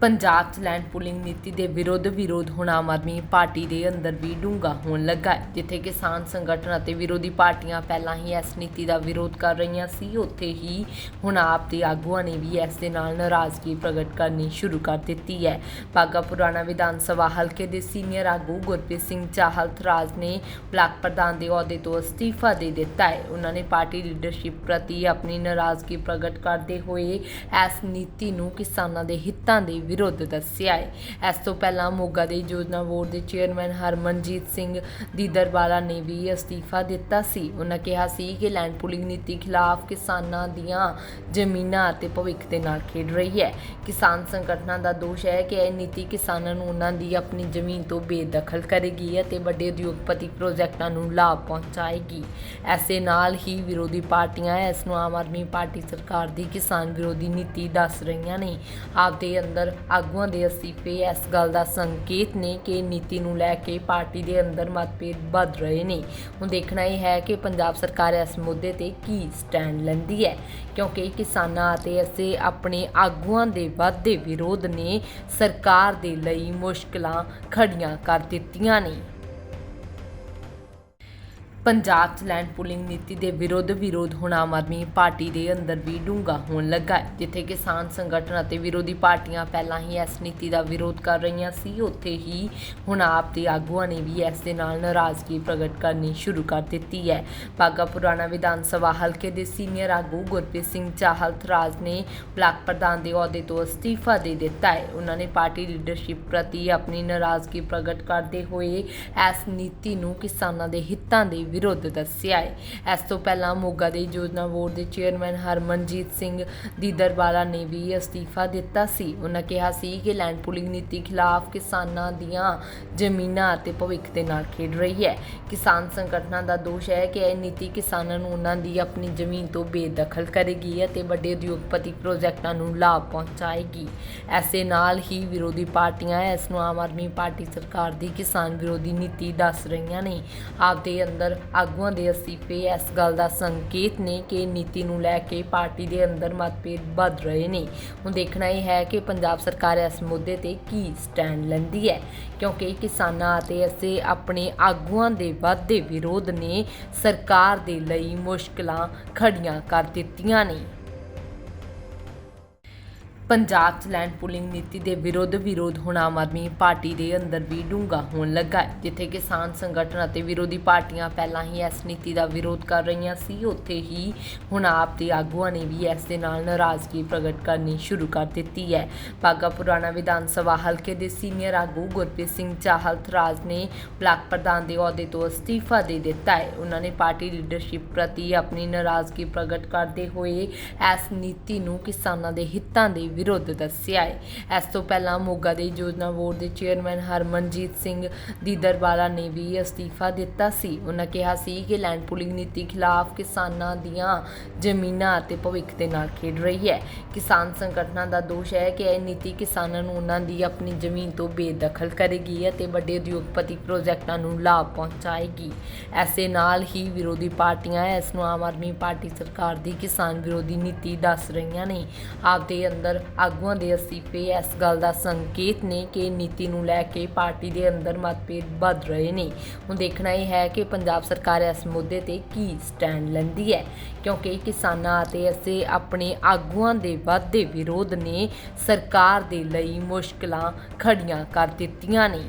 ਪੰਜਾਬ 'ਚ land pooling ਨੀਤੀ ਦੇ ਵਿਰੁੱਧ ਵਿਰੋਧ ਹੁਣ ਆਮ ਆਦਮੀ ਪਾਰਟੀ ਦੇ ਅੰਦਰ ਵੀ ਡੂੰਘਾ ਹੋਣ ਲੱਗਾ ਹੈ, ਜਿੱਥੇ ਕਿਸਾਨ ਸੰਗਠਨ ਅਤੇ ਵਿਰੋਧੀ ਪਾਰਟੀਆਂ ਪਹਿਲਾਂ ਹੀ ਇਸ ਨੀਤੀ ਦਾ ਵਿਰੋਧ ਕਰ ਰਹੀਆਂ ਸੀ, ਉੱਥੇ ਹੀ ਹੁਣ ਆਪ ਦੇ ਆਗੂਆਂ ਨੇ ਵੀ ਇਸ ਦੇ ਨਾਲ ਨਾਰਾਜ਼ਗੀ ਪ੍ਰਗਟ ਕਰਨੀ ਸ਼ੁਰੂ ਕਰ ਦਿੱਤੀ ਹੈ। ਬਾਘਾ ਪੁਰਾਣਾ ਵਿਧਾਨ ਸਭਾ ਹਲਕੇ ਦੇ ਸੀਨੀਅਰ ਆਗੂ ਗੁਰਪ੍ਰੀਤ ਸਿੰਘ ਚਾਹਲ ਥਰਾਜ ਨੇ ਬਲਾਕ ਪ੍ਰਧਾਨ ਦੇ ਅਹੁਦੇ ਤੋਂ ਅਸਤੀਫਾ ਦੇ ਦਿੱਤਾ ਹੈ। ਉਹਨਾਂ ਨੇ ਪਾਰਟੀ ਲੀਡਰਸ਼ਿਪ ਪ੍ਰਤੀ ਆਪਣੀ ਨਾਰਾਜ਼ਗੀ ਪ੍ਰਗਟ ਕਰਦੇ ਹੋਏ ਇਸ ਨੀਤੀ ਨੂੰ ਕਿਸਾਨਾਂ ਦੇ ਹਿੱਤਾਂ ਦੇ ਵਿਰੁੱਧ ਦੱਸਿਆ ਹੈ। ਇਸ ਤੋਂ ਪਹਿਲਾਂ ਮੋਗਾ ਦੇ ਯੋਜਨਾ ਬੋਰਡ ਦੇ ਚੇਅਰਮੈਨ ਹਰਮਨਜੀਤ ਸਿੰਘ ਦੀ ਦਰਬਾਰਾ ਨੇ ਵੀ ਅਸਤੀਫਾ ਦਿੱਤਾ ਸੀ। ਉਹਨਾਂ ਕਿਹਾ ਸੀ ਕਿ ਲੈਂਡ ਪੂਲਿੰਗ ਨੀਤੀ ਖਿਲਾਫ ਕਿਸਾਨਾਂ ਦੀਆਂ ਜ਼ਮੀਨਾਂ ਅਤੇ ਭਵਿੱਖ ਦੇ ਨਾਲ ਖੇਡ ਰਹੀ ਹੈ। ਕਿਸਾਨ ਸੰਗਠਨਾਂ ਦਾ ਦੋਸ਼ ਹੈ ਕਿ ਇਹ ਨੀਤੀ ਕਿਸਾਨਾਂ ਨੂੰ ਉਹਨਾਂ ਦੀ ਆਪਣੀ ਜ਼ਮੀਨ ਤੋਂ ਬੇਦਖਲ ਕਰੇਗੀ ਅਤੇ ਵੱਡੇ ਉਦਯੋਗਪਤੀ ਪ੍ਰੋਜੈਕਟਾਂ ਨੂੰ ਲਾਭ ਪਹੁੰਚਾਏਗੀ। ਐਸੇ ਨਾਲ ਹੀ ਵਿਰੋਧੀ ਪਾਰਟੀਆਂ ਇਸ ਨੂੰ ਆਮ ਆਦਮੀ ਪਾਰਟੀ ਸਰਕਾਰ ਦੀ ਕਿਸਾਨ ਵਿਰੋਧੀ ਨੀਤੀ ਦੱਸ ਰਹੀਆਂ ਨੇ। ਆਪਦੇ ਅੰਦਰ ਆਗੂਆਂ ਦੇ ਅਸਤੀਫੇ ਇਸ ਗੱਲ ਦਾ ਸੰਕੇਤ ਨੇ ਕਿ ਨੀਤੀ ਨੂੰ ਲੈ ਕੇ ਪਾਰਟੀ ਦੇ ਅੰਦਰ ਮਤਭੇਦ ਵੱਧ ਰਹੇ ਨੇ। ਹੁਣ ਦੇਖਣਾ ਇਹ ਹੈ ਕਿ ਪੰਜਾਬ ਸਰਕਾਰ ਇਸ ਮੁੱਦੇ ਤੇ ਕੀ ਸਟੈਂਡ ਲੈਂਦੀ ਹੈ, ਕਿਉਂਕਿ ਕਿਸਾਨਾਂ ਅਤੇ ਅਸੀਂ ਆਪਣੇ ਆਗੂਆਂ ਦੇ ਵੱਧਦੇ ਵਿਰੋਧ ਨੇ ਸਰਕਾਰ ਦੇ ਲਈ ਮੁਸ਼ਕਲਾਂ ਖੜੀਆਂ ਕਰ ਦਿੱਤੀਆਂ ਨੇ। ਪੰਜਾਬ 'ਚ ਲੈਂਡ ਪੁਲਿੰਗ ਨੀਤੀ ਦੇ ਵਿਰੁੱਧ ਵਿਰੋਧ ਹੁਣ ਆਮ ਆਦਮੀ ਪਾਰਟੀ ਦੇ ਅੰਦਰ ਵੀ ਡੂੰਘਾ ਹੋਣ ਲੱਗਾ ਹੈ, ਜਿੱਥੇ ਕਿਸਾਨ ਸੰਗਠਨ ਅਤੇ ਵਿਰੋਧੀ ਪਾਰਟੀਆਂ ਪਹਿਲਾਂ ਹੀ ਇਸ ਨੀਤੀ ਦਾ ਵਿਰੋਧ ਕਰ ਰਹੀਆਂ ਸੀ, ਉੱਥੇ ਹੀ ਹੁਣ ਆਪ ਦੇ ਆਗੂਆਂ ਨੇ ਵੀ ਇਸ ਦੇ ਨਾਲ ਨਾਰਾਜ਼ਗੀ ਪ੍ਰਗਟ ਕਰਨੀ ਸ਼ੁਰੂ ਕਰ ਦਿੱਤੀ ਹੈ। ਬਾਗਾ ਪੁਰਾਣਾ ਵਿਧਾਨ ਸਭਾ ਹਲਕੇ ਦੇ ਸੀਨੀਅਰ ਆਗੂ ਗੁਰਪ੍ਰੀਤ ਸਿੰਘ ਚਾਹਲ ਥਰਾਜ ਨੇ ਬਲਾਕ ਪ੍ਰਧਾਨ ਦੇ ਅਹੁਦੇ ਤੋਂ ਅਸਤੀਫਾ ਦੇ ਦਿੱਤਾ ਹੈ। ਉਹਨਾਂ ਨੇ ਪਾਰਟੀ ਲੀਡਰਸ਼ਿਪ ਪ੍ਰਤੀ ਆਪਣੀ ਨਾਰਾਜ਼ਗੀ ਪ੍ਰਗਟ ਕਰਦੇ ਹੋਏ ਇਸ ਨੀਤੀ ਨੂੰ ਕਿਸਾਨਾਂ ਦੇ ਹਿੱਤਾਂ ਦੇ ਵਿਰੁੱਧ ਦੱਸਿਆ ਹੈ। ਇਸ ਤੋਂ ਪਹਿਲਾਂ ਮੋਗਾ ਦੇ ਯੋਜਨਾ ਬੋਰਡ ਦੇ ਚੇਅਰਮੈਨ ਹਰਮਨਜੀਤ ਸਿੰਘ ਦੀ ਦਰਬਾਰਾ ਨੇ ਵੀ ਅਸਤੀਫਾ ਦਿੱਤਾ ਸੀ। ਉਹਨਾਂ ਕਿਹਾ ਸੀ ਕਿ ਲੈਂਡ ਪੁਲਿੰਗ ਨੀਤੀ ਖਿਲਾਫ ਕਿਸਾਨਾਂ ਦੀਆਂ ਜ਼ਮੀਨਾਂ ਅਤੇ ਭਵਿੱਖ ਦੇ ਨਾਲ ਖੇਡ ਰਹੀ ਹੈ। ਕਿਸਾਨ ਸੰਗਠਨਾਂ ਦਾ ਦੋਸ਼ ਹੈ ਕਿ ਇਹ ਨੀਤੀ ਕਿਸਾਨਾਂ ਨੂੰ ਉਹਨਾਂ ਦੀ ਆਪਣੀ ਜ਼ਮੀਨ ਤੋਂ ਬੇਦਖਲ ਕਰੇਗੀ ਅਤੇ ਵੱਡੇ ਉਦਯੋਗਪਤੀ ਪ੍ਰੋਜੈਕਟਾਂ ਨੂੰ ਲਾਭ ਪਹੁੰਚਾਏਗੀ। ਐਸੇ ਨਾਲ ਹੀ ਵਿਰੋਧੀ ਪਾਰਟੀਆਂ ਇਸ ਨੂੰ ਆਮ ਆਦਮੀ ਪਾਰਟੀ ਸਰਕਾਰ ਦੀ ਕਿਸਾਨ ਵਿਰੋਧੀ ਨੀਤੀ ਦੱਸ ਰਹੀਆਂ ਨੇ। ਆਪਦੇ ਅੰਦਰ ਆਗੂਆਂ ਦੇ ਅਸਤੀਫੇ ਇਸ ਗੱਲ ਦਾ ਸੰਕੇਤ ਨੇ ਕਿ ਨੀਤੀ ਨੂੰ ਲੈ ਕੇ ਪਾਰਟੀ ਦੇ ਅੰਦਰ ਮਤਭੇਦ ਵੱਧ ਰਹੇ ਨੇ। ਹੁਣ ਦੇਖਣਾ ਇਹ ਹੈ ਕਿ ਪੰਜਾਬ ਸਰਕਾਰ ਇਸ ਮੁੱਦੇ ਤੇ ਕੀ ਸਟੈਂਡ ਲੈਂਦੀ ਹੈ, ਕਿਉਂਕਿ ਕਿਸਾਨਾਂ ਅਤੇ ਅਸੀਂ ਆਪਣੇ ਆਗੂਆਂ ਦੇ ਵੱਧਦੇ ਵਿਰੋਧ ਨੇ ਸਰਕਾਰ ਦੇ ਲਈ ਮੁਸ਼ਕਲਾਂ ਖੜੀਆਂ ਕਰ ਦਿੱਤੀਆਂ ਨੇ। ਪੰਜਾਬ 'ਚ ਲੈਂਡ ਪੁਲਿੰਗ ਨੀਤੀ ਦੇ ਵਿਰੁੱਧ ਵਿਰੋਧ ਹੁਣ ਆਮ ਆਦਮੀ ਪਾਰਟੀ ਦੇ ਅੰਦਰ ਵੀ ਡੂੰਘਾ ਹੋਣ ਲੱਗਾ ਹੈ, ਜਿੱਥੇ ਕਿਸਾਨ ਸੰਗਠਨ ਅਤੇ ਵਿਰੋਧੀ ਪਾਰਟੀਆਂ ਪਹਿਲਾਂ ਹੀ ਇਸ ਨੀਤੀ ਦਾ ਵਿਰੋਧ ਕਰ ਰਹੀਆਂ ਸੀ, ਉੱਥੇ ਹੀ ਹੁਣ ਆਪ ਦੇ ਆਗੂਆਂ ਨੇ ਵੀ ਇਸ ਦੇ ਨਾਲ ਨਾਰਾਜ਼ਗੀ ਪ੍ਰਗਟ ਕਰਨੀ ਸ਼ੁਰੂ ਕਰ ਦਿੱਤੀ ਹੈ। ਬਾਗਾ ਪੁਰਾਣਾ ਵਿਧਾਨ ਸਭਾ ਹਲਕੇ ਦੇ ਸੀਨੀਅਰ ਆਗੂ ਗੁਰਪ੍ਰੀਤ ਸਿੰਘ ਚਾਹਲ ਥਰਾਜ ਨੇ ਬਲਾਕ ਪ੍ਰਧਾਨ ਦੇ ਅਹੁਦੇ ਤੋਂ ਅਸਤੀਫਾ ਦੇ ਦਿੱਤਾ ਹੈ। ਉਹਨਾਂ ਨੇ ਪਾਰਟੀ ਲੀਡਰਸ਼ਿਪ ਪ੍ਰਤੀ ਆਪਣੀ ਨਾਰਾਜ਼ਗੀ ਪ੍ਰਗਟ ਕਰਦੇ ਹੋਏ ਇਸ ਨੀਤੀ ਨੂੰ ਕਿਸਾਨਾਂ ਦੇ ਹਿੱਤਾਂ ਦੇ ਵਿਰੁੱਧ ਦੱਸਿਆ ਹੈ। ਇਸ ਤੋਂ ਪਹਿਲਾਂ ਮੋਗਾ ਦੇ ਯੋਜਨਾ ਬੋਰਡ ਦੇ ਚੇਅਰਮੈਨ ਹਰਮਨਜੀਤ ਸਿੰਘ ਦੀ ਦਰਬਾਰਾ ਨੇ ਵੀ ਅਸਤੀਫਾ ਦਿੱਤਾ ਸੀ। ਉਹਨਾਂ ਕਿਹਾ ਸੀ ਕਿ ਲੈਂਡ ਪੂਲਿੰਗ ਨੀਤੀ ਖਿਲਾਫ ਕਿਸਾਨਾਂ ਦੀਆਂ ਜ਼ਮੀਨਾਂ ਅਤੇ ਭਵਿੱਖ ਦੇ ਨਾਲ ਖੇਡ ਰਹੀ ਹੈ। ਕਿਸਾਨ ਸੰਗਠਨਾਂ ਦਾ ਦੋਸ਼ ਹੈ ਕਿ ਇਹ ਨੀਤੀ ਕਿਸਾਨਾਂ ਨੂੰ ਉਹਨਾਂ ਦੀ ਆਪਣੀ ਜ਼ਮੀਨ ਤੋਂ ਬੇਦਖਲ ਕਰੇਗੀ ਅਤੇ ਵੱਡੇ ਉਦਯੋਗਪਤੀ ਪ੍ਰੋਜੈਕਟਾਂ ਨੂੰ ਲਾਭ ਪਹੁੰਚਾਏਗੀ। ਐਸੇ ਨਾਲ ਹੀ ਵਿਰੋਧੀ ਪਾਰਟੀਆਂ ਇਸ ਨੂੰ ਆਮ ਆਦਮੀ ਪਾਰਟੀ ਸਰਕਾਰ ਦੀ ਕਿਸਾਨ ਵਿਰੋਧੀ ਨੀਤੀ ਦੱਸ ਰਹੀਆਂ ਨੇ। ਆਪਦੇ ਅੰਦਰ ਆਗੂਆਂ ਦੇ ਅਸਤੀਫੇ ਇਸ ਗੱਲ ਦਾ ਸੰਕੇਤ ਨੇ ਕਿ ਨੀਤੀ ਨੂੰ ਲੈ ਕੇ ਪਾਰਟੀ ਦੇ ਅੰਦਰ ਮਤਭੇਦ ਵੱਧ ਰਹੇ ਨੇ। ਹੁਣ ਦੇਖਣਾ ਇਹ ਹੈ ਕਿ ਪੰਜਾਬ ਸਰਕਾਰ ਇਸ ਮੁੱਦੇ ਤੇ ਕੀ ਸਟੈਂਡ ਲੈਂਦੀ ਹੈ, ਕਿਉਂਕਿ ਕਿਸਾਨਾਂ ਅਤੇ ਅਸੀਂ ਆਪਣੇ ਆਗੂਆਂ ਦੇ ਵੱਧਦੇ ਵਿਰੋਧ ਨੇ ਸਰਕਾਰ ਦੇ ਲਈ ਮੁਸ਼ਕਲਾਂ ਖੜੀਆਂ ਕਰ ਦਿੱਤੀਆਂ ਨੇ।